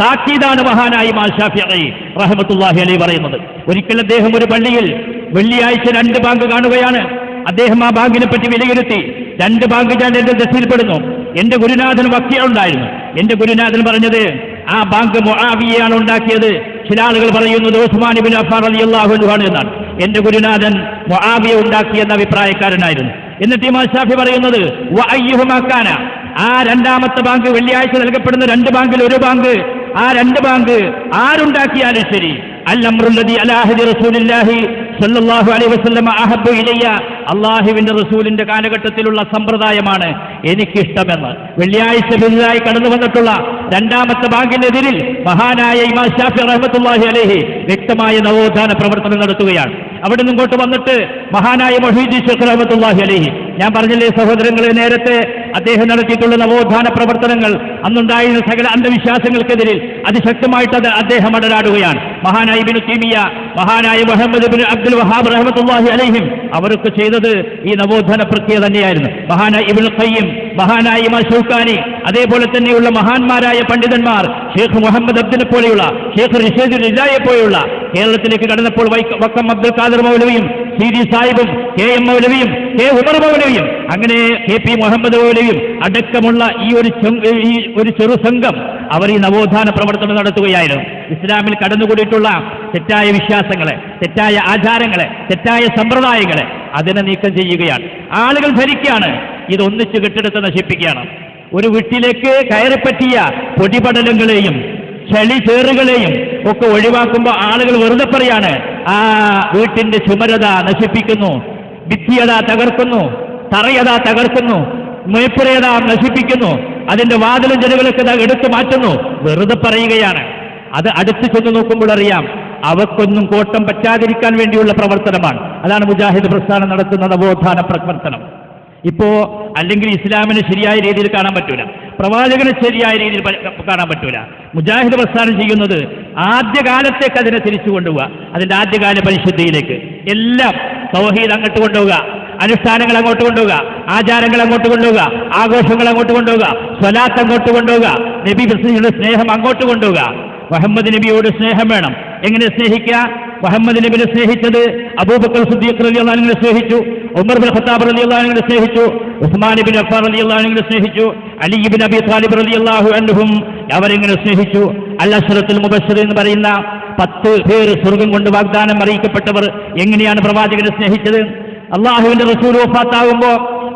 S1: താക്കീതാണ് മഹാനായി ഷാഫി അലൈഹി റഹ്മത്തുള്ളാഹി അലൈഹി പറയുന്നത്. ഒരിക്കൽ അദ്ദേഹം ഒരു പള്ളിയിൽ വെള്ളിയാഴ്ച രണ്ട് ബാങ്ക് കാണുകയാണ്. അദ്ദേഹം ആ ബാങ്കിനെ പറ്റി വിലയിരുത്തി. രണ്ട് ബാങ്ക് ഞാൻ എന്റെ ദശയിൽപ്പെടുന്നു എന്റെ ഗുരുനാഥൻ വക്തിയുണ്ടായിരുന്നു എന്റെ ഗുരുനാഥൻ പറഞ്ഞത് ആ ബാങ്ക് മൊഹാവിയാണ് ഉണ്ടാക്കിയത്. ചില ആളുകൾ പറയുന്നത് ഉസ്മാൻ ബിൻ അഫാർ അലി അള്ളാഹു ആണ് എന്നാണ്. എന്റെ ഗുരുനാഥൻ മൊഹാവിയ ഉണ്ടാക്കിയെന്ന അഭിപ്രായക്കാരനായിരുന്നു. എന്നിട്ട് ഇമാം ഷാഫി പറയുന്നത് ആ രണ്ടാമത്തെ ബാങ്ക് വെള്ളിയാഴ്ച നൽകപ്പെടുന്ന രണ്ട് ബാങ്കിൽ ഒരു ബാങ്ക് ആ രണ്ട് ബാങ്ക് ആരുണ്ടാക്കിയാലും ശരി. അല്ലമ്രുല്ലതി അലാഹദി റസൂലില്ലാഹി സല്ലല്ലാഹു അലൈ വസ്ലമ അഹബ്ബു ഇലയ്യ അള്ളാഹുവിന്റെ റസൂലിന്റെ കാലഘട്ടത്തിലുള്ള സമ്പ്രദായമാണ് എനിക്കിഷ്ടമെന്ന്. വെള്ളിയാഴ്ച ബിരുദായി കടന്നു വന്നിട്ടുള്ള രണ്ടാമത്തെ ബാങ്കിനെതിരിൽ മഹാനായ ഇമാ ഷാഫി റഹ്മത്തുള്ളാഹി അലൈഹി വ്യക്തമായ നവോത്ഥാന പ്രവർത്തനം നടത്തുകയാണ്. അവിടെ നിന്നിങ്ങോട്ട് വന്നിട്ട് മഹാനായ മൊഹീദി ഷെഖ് റഹ്മത്തുള്ളാഹി അലൈഹി ഞാൻ പറഞ്ഞില്ലേ സഹോദരങ്ങളെ നേരത്തെ അദ്ദേഹം നടത്തിയിട്ടുള്ള നവോത്ഥാന പ്രവർത്തനങ്ങൾ അന്നുണ്ടായിരുന്ന സകല അന്ധവിശ്വാസങ്ങൾക്കെതിരിൽ അതിശക്തമായിട്ട് അത് അദ്ദേഹം അടരാടുകയാണ്. മഹാനായ ബിനു തീമിയ മഹാനായ മുഹമ്മദ് ബിൻ അബ്ദുൽ വഹാബ് റഹ്മത്തുള്ളാഹി അലഹിം അവരൊക്കെ ചെയ്തത് ഈ നവോത്ഥാന പ്രക്രിയ തന്നെയായിരുന്നു. മഹാനായ ഇബ്നു ഖയ്യം മഹാനായ മഷൂഖാനി അതേപോലെ തന്നെയുള്ള മഹാന്മാരായ പണ്ഡിതന്മാർ ഷേഖ് മുഹമ്മദ് അബ്ദിനെ പോലെയുള്ള ഷേഖ് റിഷേദ് റിജായെ പോലെയുള്ള കേരളത്തിലേക്ക് കടന്നപ്പോൾ വക്കം അബ്ദുൽ ഖാദർ മൗലവിയും സി ഡി സാഹിബും കെ എം മൗലവിയും കെ ഉമർ മൗലവിയും അങ്ങനെ കെ പി മുഹമ്മദ് മൗലവിയും അടക്കമുള്ള ഈ ഒരു ഈ ഒരു ചെറു സംഘം അവർ ഈ നവോത്ഥാന പ്രവർത്തനം നടത്തുകയായിരുന്നു. ഇസ്ലാമിൽ കടന്നുകൂടിയിട്ടുള്ള തെറ്റായ വിശ്വാസങ്ങളെ തെറ്റായ ആചാരങ്ങളെ തെറ്റായ സമ്പ്രദായങ്ങളെ അതിനെ നീക്കം ചെയ്യുകയാണ്. ആളുകൾ ധരിക്കുകയാണ് ഇതൊന്നിച്ച് കെട്ടിടത്തെ നശിപ്പിക്കുകയാണ്. ഒരു വീട്ടിലേക്ക് കയറിപ്പറ്റിയ പൊടിപടലങ്ങളെയും ചളി ചേറുകളെയും ഒക്കെ ഒഴിവാക്കുമ്പോൾ ആളുകൾ വെറുതെ പറയാണ് ആ വീട്ടിന്റെ ചുമരത നശിപ്പിക്കുന്നു. ഭിത്തിയത തകർക്കുന്നു തറയതാ തകർക്കുന്നു മേപ്പുരയതാ നശിപ്പിക്കുന്നു അതിന്റെ വാതിലും ജനങ്ങളൊക്കെ ദാ എടുത്തു മാറ്റുന്നു വെറുതെ പറയുകയാണ്. അത് അടുത്ത് ചെന്ന് നോക്കുമ്പോൾ അറിയാം അവക്കൊന്നും കോട്ടം പറ്റാതിരിക്കാൻ വേണ്ടിയുള്ള പ്രവർത്തനമാണ്. അതാണ് മുജാഹിദ് പ്രസ്ഥാനം നടത്തുന്ന നവോത്ഥാന പ്രവർത്തനം. ഇപ്പോ അല്ലെങ്കിൽ ഇസ്ലാമിന് ശരിയായ രീതിയിൽ കാണാൻ പറ്റൂല. പ്രവാചകനെ ശരിയായ രീതിയിൽ കാണാൻ പറ്റൂല. മുജാഹിദ് പ്രസ്ഥാനം ചെയ്യുന്നത് ആദ്യകാലത്തേക്ക് അതിനെ തിരിച്ചു കൊണ്ടുപോവുക. അതിന്റെ ആദ്യകാല പരിശുദ്ധിയിലേക്ക്. എല്ലാം സൗഹീദ് അങ്ങോട്ട് കൊണ്ടുപോവുക. അനുഷ്ഠാനങ്ങൾ അങ്ങോട്ട് കൊണ്ടുപോവുക. ആചാരങ്ങൾ അങ്ങോട്ട് കൊണ്ടുപോവുക. ആഘോഷങ്ങൾ അങ്ങോട്ട് കൊണ്ടുപോവുക. സ്വലാത്ത് അങ്ങോട്ട് കൊണ്ടുപോവുക. നബി പ്രസിദ്ധിയുടെ സ്നേഹം അങ്ങോട്ട് കൊണ്ടുപോവുക. മുഹമ്മദ് നബിയോട് സ്നേഹം വേണം. എങ്ങനെ സ്നേഹിക്കുക? മുഹമ്മദ് നബിനെ സ്നേഹിച്ചത് അബൂബക്കർ സുദ്ദീഖ് റലി അള്ളഹാനെ സ്നേഹിച്ചു. ഉമർ ബിൻ ഖത്താബ് സ്നേഹിച്ചു ഉസ്മാൻ ബിൻ റലി അള്ളഹാനെ സ്നേഹിച്ചു Ali bin Abi Talib Ali അള്ളാഹു അവരെങ്ങനെ സ്നേഹിച്ചു. അൽ അഷ്റത്തുൽ മുബഷർ എന്ന് പറയുന്ന പത്ത് പേർ സ്വർഗം കൊണ്ട് വാഗ്ദാനം അറിയിക്കപ്പെട്ടവർ എങ്ങനെയാണ് പ്രവാചകനെ സ്നേഹിച്ചത്? അള്ളാഹുവിന്റെ റസൂൽ വഫാത്താകുമ്പോ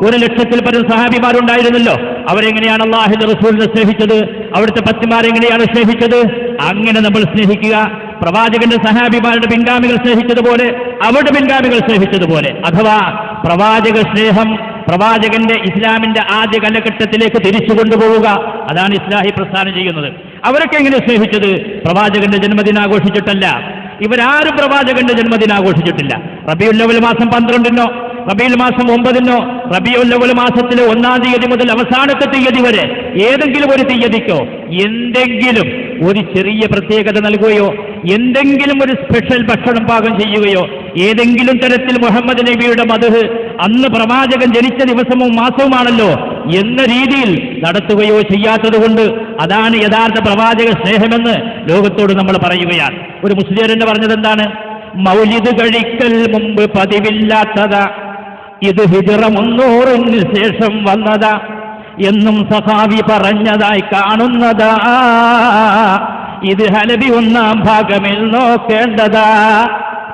S1: ഒരു ലക്ഷത്തിൽ പരം സഹാബിമാരുണ്ടായിരുന്നല്ലോ. അവരെങ്ങനെയാണ് അള്ളാഹുവിന്റെ റസൂലിനെ സ്നേഹിച്ചത്? അവിടുത്തെ പത്തിമാരെങ്ങനെയാണ് സ്നേഹിച്ചത്? അങ്ങനെ നമ്മൾ സ്നേഹിക്കുക. പ്രവാചകന്റെ സഹാബിമാരുടെ പിൻഗാമികൾ സ്നേഹിച്ചതുപോലെ അവരുടെ പിൻഗാമികൾ സ്നേഹിച്ചതുപോലെ. അഥവാ പ്രവാചക സ്നേഹം പ്രവാചകന്റെ ഇസ്ലാമിന്റെ ആദ്യ കാലഘട്ടത്തിലേക്ക് തിരിച്ചു കൊണ്ടുപോവുക. അതാണ് ഇസ്ലാഹി പ്രസ്ഥാനം ചെയ്യുന്നത്. അവരൊക്കെ എങ്ങനെ സ്നേഹിച്ചത്? പ്രവാചകന്റെ ജന്മദിനം ആഘോഷിച്ചിട്ടല്ല. ഇവരാരും പ്രവാചകന്റെ ജന്മദിനം ആഘോഷിച്ചിട്ടില്ല. റബിയുല്ലവൽ മാസം പന്ത്രണ്ടിനോ റബിയുൽ മാസം ഒമ്പതിനോ റബിയുല്ലവൽ മാസത്തിലെ ഒന്നാം തീയതി മുതൽ അവസാനത്തെ തീയതി വരെ ഏതെങ്കിലും ഒരു തീയതിക്കോ എന്തെങ്കിലും ഒരു ചെറിയ പ്രത്യേകത നൽകുകയോ എന്തെങ്കിലും ഒരു സ്പെഷ്യൽ ഭക്ഷണം പാകം ചെയ്യുകയോ ഏതെങ്കിലും തരത്തിൽ മുഹമ്മദ് നബിയുടെ മധു അന്ന് പ്രവാചകൻ ജനിച്ച ദിവസവും മാസവുമാണല്ലോ എന്ന രീതിയിൽ നടത്തുകയോ ചെയ്യാത്തതുകൊണ്ട് അതാണ് യഥാർത്ഥ പ്രവാചക സ്നേഹമെന്ന് ലോകത്തോട് നമ്മൾ പറയുകയാണ്. ഒരു മുസ്ലിം പറഞ്ഞത് എന്താണ്? മൗലിദ് കഴിക്കൽ മുമ്പ് പതിവില്ലാത്തതാ. ഇത് ഹിജറ മുന്നൂറിന് ശേഷം വന്നതാ. എന്നും സഹാബി പറഞ്ഞതായി കാണുന്നതാ. ഇത് ഹലബി ഒന്നാം ഭാഗമിൽ നോക്കേണ്ടതാ.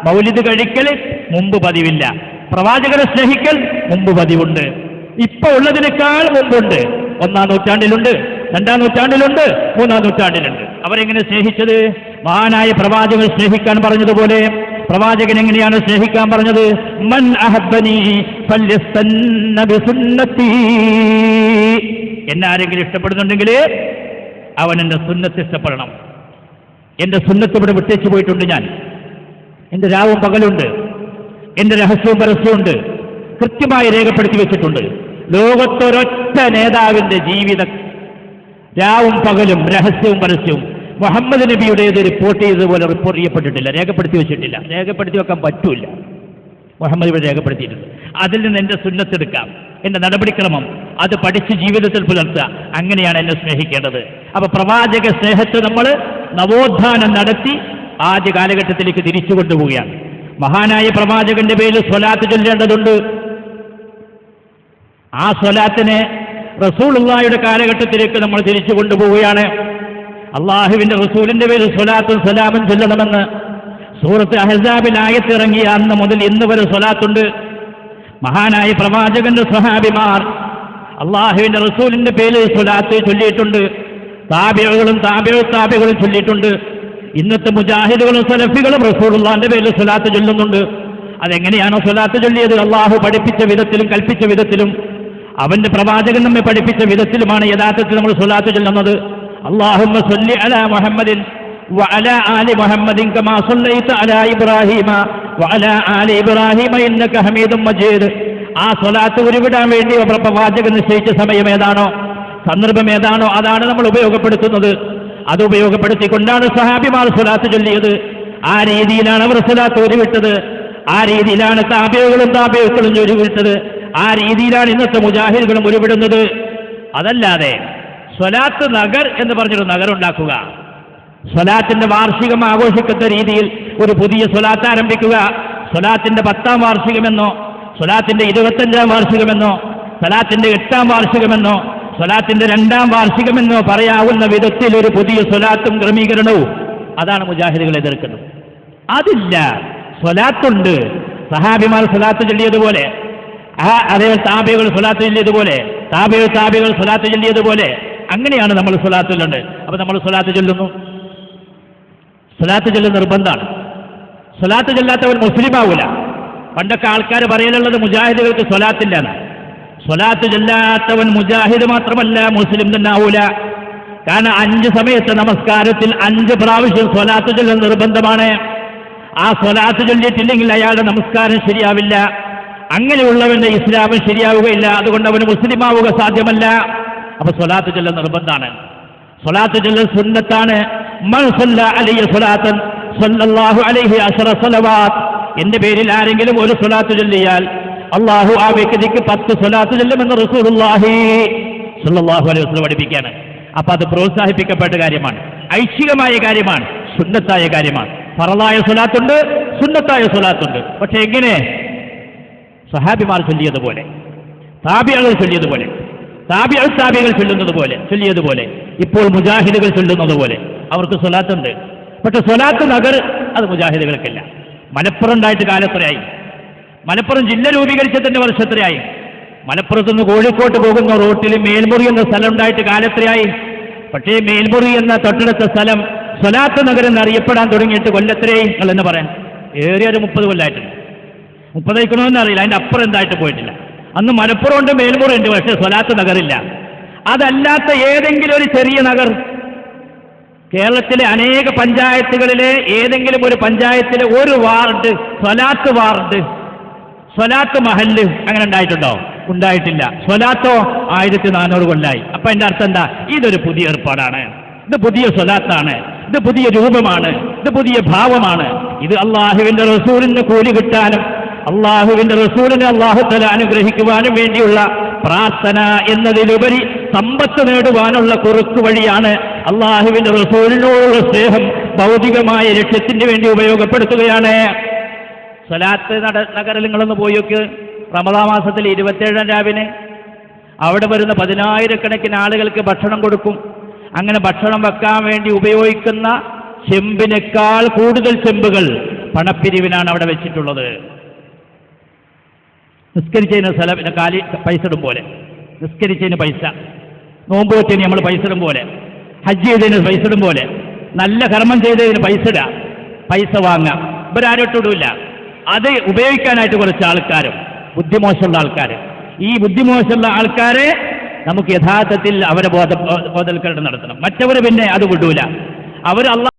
S1: മൗലിദ് കഴിക്കൽ മുമ്പ് പതിവില്ല. പ്രവാചകരെ സ്നേഹിക്കൽ മുമ്പ് പതിവുണ്ട്. ഇപ്പൊ ഉള്ളതിനേക്കാൾ മുമ്പുണ്ട്. ഒന്നാം നൂറ്റാണ്ടിലുണ്ട് രണ്ടാം നൂറ്റാണ്ടിലുണ്ട് മൂന്നാം നൂറ്റാണ്ടിലുണ്ട്. അവരെങ്ങനെ സ്നേഹിച്ചത്? മഹാനായ പ്രവാചകൻ സ്നേഹിക്കാൻ പറഞ്ഞതുപോലെ. പ്രവാചകൻ എങ്ങനെയാണ് സ്നേഹിക്കാൻ പറഞ്ഞത്? മൻ അഹബനി എന്നെ ആരെങ്കിലും ഇഷ്ടപ്പെടുന്നുണ്ടെങ്കിൽ അവൻ എന്റെ സുന്നത്ത് ഇഷ്ടപ്പെടണം. എന്റെ സുന്നത്ത് ഇവിടെ വിട്ടേച്ചു പോയിട്ടുണ്ട് ഞാൻ. എന്റെ രാവും പകലുണ്ട്. എന്റെ രഹസ്യവും പരസ്യമുണ്ട് കൃത്യമായി രേഖപ്പെടുത്തി വെച്ചിട്ടുണ്ട്. ലോകത്തൊരൊറ്റ നേതാവിന്റെ ജീവിത രാവും പകലും രഹസ്യവും പരസ്യവും മുഹമ്മദ് നബിയുടേത് റിപ്പോർട്ട് ചെയ്തതുപോലെ റിപ്പോർട്ട് ചെയ്യപ്പെട്ടിട്ടില്ല രേഖപ്പെടുത്തി വെച്ചിട്ടില്ല. രേഖപ്പെടുത്തി വെക്കാൻ പറ്റൂല. മുഹമ്മദ് ഇവിടെ രേഖപ്പെടുത്തിയിട്ടുണ്ട്. അതിൽ നിന്ന് എന്റെ സുന്നത്തെടുക്കാം എന്റെ നടപടിക്രമം അത് പഠിച്ച് ജീവിതത്തിൽ പുലർത്തുക. അങ്ങനെയാണ് എന്നെ സ്നേഹിക്കേണ്ടത്. അപ്പൊ പ്രവാചക സ്നേഹത്തെ നമ്മൾ നവോത്ഥാനം നടത്തി ആദ്യ കാലഘട്ടത്തിലേക്ക് തിരിച്ചു കൊണ്ടുപോവുകയാണ്. മഹാനായ പ്രവാചകന്റെ പേരിൽ സ്വലാത്ത് ചൊല്ലേണ്ടതുണ്ട്. ആ സ്വലാത്തിനെ റസൂലുള്ളാഹിയുടെ കാലഘട്ടത്തിലേക്ക് നമ്മൾ തിരിച്ചു കൊണ്ടുപോവുകയാണ്. അള്ളാഹുവിന്റെ റസൂലിന്റെ പേരിൽ സ്വലാത്തും സ്വലാമും ചൊല്ലണമെന്ന് സൂറത്ത് അഹസാബിൽ ആയത്തിറങ്ങിയ അന്ന് മുതൽ ഇന്ന് വരെ സ്വലാത്തുണ്ട്. മഹാനായ പ്രവാചകന്റെ സ്വഹാബിമാർ അള്ളാഹുവിന്റെ റസൂലിന്റെ പേരിൽ സ്വലാത്ത് ചൊല്ലിയിട്ടുണ്ട് താബികളും താബിഴ താബികളും ചൊല്ലിയിട്ടുണ്ട് ഇന്നത്തെ മുജാഹിദുകളും സലഫികളും റസൂലുള്ളാന്റെ പേരിൽ സ്വലാത്ത് ചൊല്ലുന്നുണ്ട് അതെങ്ങനെയാണോ സ്വലാത്ത് ചൊല്ലിയത് അള്ളാഹു പഠിപ്പിച്ച വിധത്തിലും കൽപ്പിച്ച വിധത്തിലും അവന്റെ പ്രവാചകൻ നമ്മെ പഠിപ്പിച്ച വിധത്തിലുമാണ് യഥാർത്ഥത്തിൽ നമ്മൾ സ്വലാത്ത് ചൊല്ലുന്നത് അള്ളാഹുമ്മ സ്വല്ലി അലാ മുഹമ്മദിൻ وعلى آل محمد كما صليت على إبراهيم ഇബ്രാഹിമ എന്നൊക്കെ ഹമീദും മജീദ്. ആ സ്വലാത്ത് ഉരുവിടാൻ വേണ്ടി പ്രവാചകൻ നിശ്ചയിച്ച സമയം ഏതാണോ? സന്ദർഭം ഏതാണോ? അതാണ് നമ്മൾ ഉപയോഗപ്പെടുത്തുന്നത്. അത് ഉപയോഗപ്പെടുത്തിക്കൊണ്ടാണ് സഹാബിമാർ സ്വലാത്ത് ചൊല്ലിയത്. ആ രീതിയിലാണ് അവർ സ്വലാത്ത് ഉരുവിട്ടത്. ആ രീതിയിലാണ് താപ്യകളും താപ്യക്കളും ഉരുവിട്ടത് ആ രീതിയിലാണ് ഇന്നത്തെ മുജാഹിദുകളും ഉരുവിടുന്നത്. അതല്ലാതെ സ്വലാത്ത് നഗർ എന്ന് പറഞ്ഞൊരു നഗറുണ്ടാക്കുക. സ്വലാത്തിന്റെ വാർഷികം ആഘോഷിക്കുന്ന രീതിയിൽ ഒരു പുതിയ സ്വലാത്ത് ആരംഭിക്കുക. സ്വലാത്തിന്റെ പത്താം വാർഷികമെന്നോ സ്വലാത്തിന്റെ ഇരുപത്തഞ്ചാം വാർഷികമെന്നോ സ്വലാത്തിന്റെ എട്ടാം വാർഷികമെന്നോ സ്വലാത്തിന്റെ രണ്ടാം വാർഷികമെന്നോ പറയാവുന്ന വിധത്തിൽ ഒരു പുതിയ സ്വലാത്തും ക്രമീകരണവും അതാണ് മുജാഹിദുകൾ എതിർക്കുന്നത്. അതില്ല. സ്വലാത്തുണ്ട്. സഹാബിമാർ സ്വലാത്ത് ചൊല്ലിയതുപോലെ. ആ അതേ താബികൾ സ്വലാത്ത് ചൊല്ലിയതുപോലെ. താബികൾ താബികൾ സ്വലാത്ത് ചൊല്ലിയതുപോലെ. അങ്ങനെയാണ് നമ്മൾ സ്വലാത്ത് ചൊല്ലുന്നത് അപ്പൊ നമ്മൾ സ്വലാത്ത് ചൊല്ലുന്നു. സ്വലാത്ത് ചൊല്ല നിർബന്ധമാണ്. സ്വലാത്ത് ചൊല്ലാത്തവൻ മുസ്ലിം ആവൂല പണ്ടൊക്കെ ആൾക്കാർ പറയലുള്ളത് മുജാഹിദുകൾക്ക് സ്വലാത്തില്ലാന്ന് സ്വലാത്ത് ചൊല്ലാത്തവൻ മുജാഹിദ് മാത്രമല്ല മുസ്ലിം തന്നെ ആവൂല. കാരണം അഞ്ച് സമയത്ത് നമസ്കാരത്തിൽ അഞ്ച് പ്രാവശ്യം സ്വലാത്ത് ചൊല്ലൽ നിർബന്ധമാണ്. ആ സ്വലാത്ത് ചൊല്ലിയിട്ടില്ലെങ്കിൽ അയാളുടെ നമസ്കാരം ശരിയാവില്ല. അങ്ങനെയുള്ളവന്റെ ഇസ്ലാമും ശരിയാവുകയില്ല. അതുകൊണ്ട് അവന് മുസ്ലിമാവുക സാധ്യമല്ല. അപ്പൊ സ്വലാത്ത് ചൊല്ലൽ നിർബന്ധമാണ്. സ്വലാത്ത് ചൊല്ലൽ സുന്നത്താണ്. എന്റെ പേരിൽ ആരെങ്കിലും ഒരു സ്വലാത്ത് ചൊല്ലിയാൽ അള്ളാഹു ആ വ്യക്തിക്ക് പത്ത് സ്വലാത്ത് ചൊല്ലുമെന്ന് റസൂലുള്ളാഹി സല്ലല്ലാഹു അലൈഹി പഠിപ്പിക്കുകയാണ്. അപ്പൊ അത് പ്രോത്സാഹിപ്പിക്കപ്പെട്ട കാര്യമാണ്. ഐച്ഛികമായ കാര്യമാണ്. സുന്നത്തായ കാര്യമാണ്. ഫറലായ സ്വലാത്തുണ്ട് സുന്നത്തായ സ്വലാത്തുണ്ട്. പക്ഷെ എങ്ങനെ? സഹാബിമാർ ചൊല്ലിയതുപോലെ താബിയകൾ ചൊല്ലിയതുപോലെ താബിയൽ താബികൾ ചൊല്ലുന്നത് പോലെ ചൊല്ലിയതുപോലെ ഇപ്പോൾ മുജാഹിദുകൾ ചൊല്ലുന്നത് പോലെ അവർക്ക് സ്വലാത്തുണ്ട്. പക്ഷെ സ്വലാത്ത് നഗർ അത് മുജാഹിദുകൾക്കില്ല. മലപ്പുറം ഉണ്ടായിട്ട് കാലത്രയായി മലപ്പുറം ജില്ല രൂപീകരിച്ചതിന്റെ വർഷത്രയായി മലപ്പുറത്ത് നിന്ന് കോഴിക്കോട്ട് പോകുന്ന റോട്ടിൽ മേൽമുറി എന്ന സ്ഥലം ഉണ്ടായിട്ട് കാലത്രയായി പക്ഷേ മേൽമുറി എന്ന തൊട്ടടുത്ത സ്ഥലം സ്വലാത്ത് നഗർ എന്ന് അറിയപ്പെടാൻ തുടങ്ങിയിട്ട് കൊല്ലത്രയായി നിങ്ങളെന്ന് പറയാൻ ഏറിയ ഒരു മുപ്പത് കൊല്ലമായിട്ടുണ്ട് മുപ്പതേക്കണമെന്ന് അറിയില്ല. അതിന്റെ അപ്പുറം എന്തായിട്ട് പോയിട്ടില്ല. അന്ന് മലപ്പുറം ഉണ്ട് മേൽമുറി ഉണ്ട് പക്ഷേ സ്വലാത്ത് നഗറില്ല. അതല്ലാത്ത ഏതെങ്കിലും ഒരു ചെറിയ നഗർ കേരളത്തിലെ അനേക പഞ്ചായത്തുകളിലെ ഏതെങ്കിലും ഒരു പഞ്ചായത്തിലെ ഒരു വാർഡ് സ്വലാത്ത് വാർഡ് സ്വലാത്ത് മഹല്ല് അങ്ങനെ ഉണ്ടായിട്ടുണ്ടോ? ഉണ്ടായിട്ടില്ല. സ്വലാത്തോ ആയിരത്തി നാനൂറ് കൊല്ലായി. അപ്പൊ എന്റെ അർത്ഥം എന്താ? ഇതൊരു പുതിയ ഏർപ്പാടാണ്. ഇത് പുതിയ സ്വലാത്താണ്. ഇത് പുതിയ രൂപമാണ്. ഇത് പുതിയ ഭാവമാണ്. ഇത് അള്ളാഹുവിന്റെ റസൂലിന് കൂലി കിട്ടാനും അള്ളാഹുവിന്റെ റസൂലിനെ അള്ളാഹുത്തല അനുഗ്രഹിക്കുവാനും വേണ്ടിയുള്ള പ്രാർത്ഥന എന്നതിലുപരി സമ്പത്ത് നേടുവാനുള്ള കുറുക്കു വഴിയാണ് അള്ളാഹുവിന്റെ റസൂലിനോടുള്ള സ്നേഹം ഭൗതികമായ ലക്ഷ്യത്തിന് വേണ്ടി ഉപയോഗപ്പെടുത്തുകയാണ്. സ്വലാത്ത് നട നഗറിൽ നിങ്ങളൊന്ന് റമദാ മാസത്തിൽ ഇരുപത്തേഴാം രാവിലെ. അവിടെ വരുന്ന പതിനായിരക്കണക്കിന് ആളുകൾക്ക് ഭക്ഷണം കൊടുക്കും. അങ്ങനെ ഭക്ഷണം വെക്കാൻ വേണ്ടി ഉപയോഗിക്കുന്ന ചെമ്പിനേക്കാൾ കൂടുതൽ ചെമ്പുകൾ പണപ്പിരിവിനാണ് അവിടെ വെച്ചിട്ടുള്ളത്. നിസ്കരിച്ചതിന് സ്ഥലം കാലി പൈസ ഇടും പോലെ. നിസ്കരിച്ചതിന് പൈസ. നോമ്പ് വെച്ചതിന് നമ്മൾ പൈസ ഇടും പോലെ. ഹജ്ജ് ചെയ്തതിന് പൈസ ഇടും പോലെ. നല്ല കർമ്മം ചെയ്തതിന് പൈസ ഇടുക പൈസ വാങ്ങാം. ഇവരാരോട്ടിടില്ല അത് ഉപയോഗിക്കാനായിട്ട് കുറച്ച് ആൾക്കാരും ബുദ്ധിമോശമുള്ള ആൾക്കാർ ഈ ബുദ്ധിമോശമുള്ള ആൾക്കാരെ നമുക്ക് യഥാർത്ഥത്തിൽ അവരെ ബോധ ബോധവൽക്കരണം നടത്തണം. മറ്റവർ പിന്നെ അത് വിടൂല. അവർ അല്ല